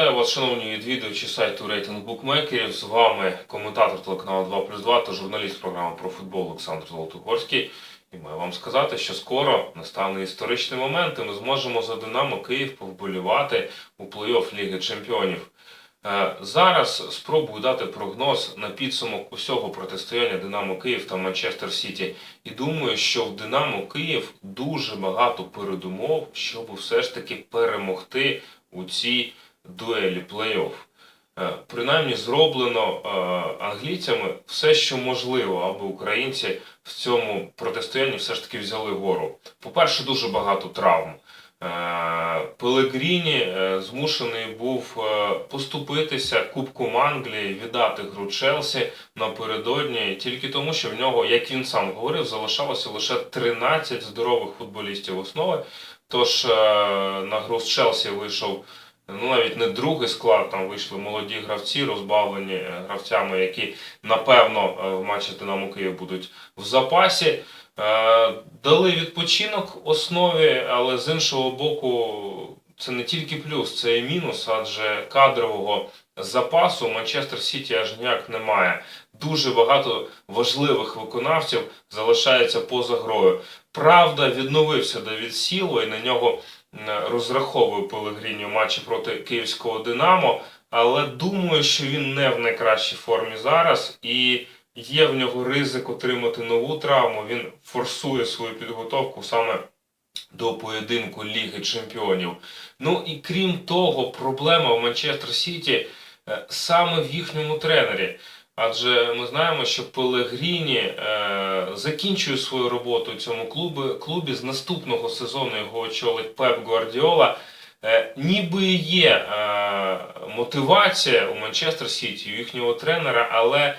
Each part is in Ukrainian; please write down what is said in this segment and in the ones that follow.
шановні відвідувачі сайту рейтинг букмекерів. З вами коментатор телеканалу 2 плюс 2 та журналіст програми про футбол Олександр Золотогорський. І маю вам сказати, що скоро настане історичний момент, і ми зможемо за Динамо Київ повболівати у плей-офф Ліги Чемпіонів. Е, Зараз спробую дати прогноз на підсумок усього протистояння Динамо Київ та Манчестер Сіті. І думаю, що в Динамо Київ дуже багато передумов, щоб все ж таки перемогти у цій дуелі плей-офф. Е, Принаймні зроблено е, англійцями все, що можливо, аби українці в цьому протистоянні все ж таки взяли гору. По-перше, дуже багато травм. Е, Пелегріні змушений був поступитися Кубком Англії, віддати гру Челсі напередодні, тільки тому, що в нього, як він сам говорив, залишалося лише 13 здорових футболістів основи. Тож на гру з Челсі вийшов ну навіть не другий склад, там вийшли молоді гравці, розбавлені е, гравцями, які напевно е, в матчі Динамо Київ будуть в запасі. Е, Дали відпочинок основі, але з іншого боку, це не тільки плюс, це і мінус, адже кадрового запасу Манчестер Сіті аж ніяк немає. Дуже багато важливих виконавців залишається поза грою. Правда, відновився Давід Сілва і на нього м, розраховує Пелегріні у матчі проти київського Динамо, але думаю, що він не в найкращій формі зараз і є в нього ризик отримати нову травму. Він форсує свою підготовку саме до поєдинку Ліги Чемпіонів. Ну і крім того, проблема в Манчестер Сіті е, саме в їхньому тренері. Адже ми знаємо, що Пелегріні е, закінчує свою роботу у цьому клубі, клубі з наступного сезону його очолить Пеп Гвардіола. Е, ніби є е, мотивація у Манчестер Сіті, у їхнього тренера, але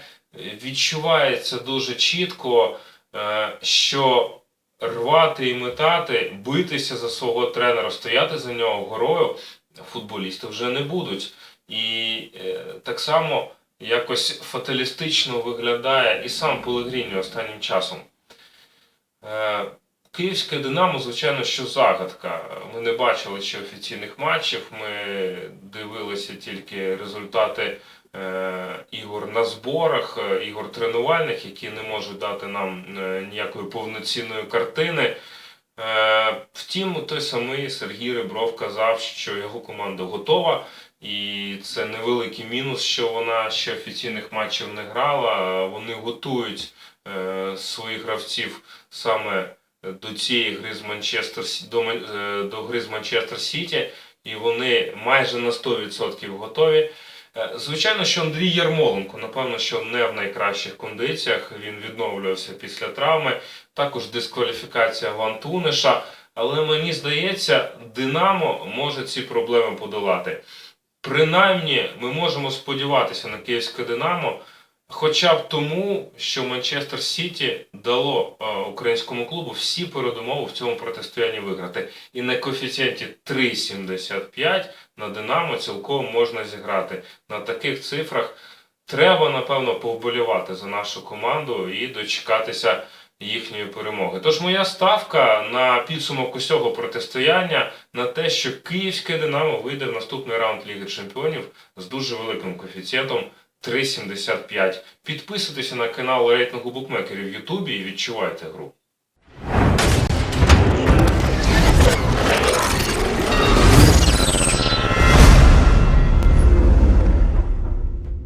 відчувається дуже чітко, е, що рвати і метати, битися за свого тренера, стояти за нього горою, футболісти вже не будуть. І е, так само якось фаталістично виглядає і сам Пелегріні останнім часом. Е, Київське Динамо, звичайно, що загадка. Ми не бачили ще офіційних матчів. Ми дивилися тільки результати е, ігор на зборах, е, ігор тренувальних, які не можуть дати нам ніякої повноцінної картини. Е, втім, той самий Сергій Ребров казав, що його команда готова, і це невеликий мінус, що вона ще офіційних матчів не грала. Вони готують е, своїх гравців саме до цієї гри з Манчестер до, е, до гри з Манчестер Сіті, і вони майже на 100% готові. Е, Звичайно, що Андрій Ярмоленко, напевно, що не в найкращих кондиціях. Він відновлювався після травми. Також дискваліфікація Вантуниша. Але мені здається, Динамо може ці проблеми подолати. Принаймні, ми можемо сподіватися на київське Динамо, хоча б тому, що Манчестер Сіті дало е, українському клубу всі передумови в цьому протистоянні виграти. І на коефіцієнті 3,75 на Динамо цілком можна зіграти. На таких цифрах треба, напевно, повболівати за нашу команду і дочекатися їхньої перемоги. Тож моя ставка на підсумок усього протистояння на те, що київське Динамо вийде в наступний раунд Ліги Чемпіонів з дуже великим коефіцієнтом 3,75. Підписуйтеся на канал рейтингу букмекерів в Ютубі і відчувайте гру.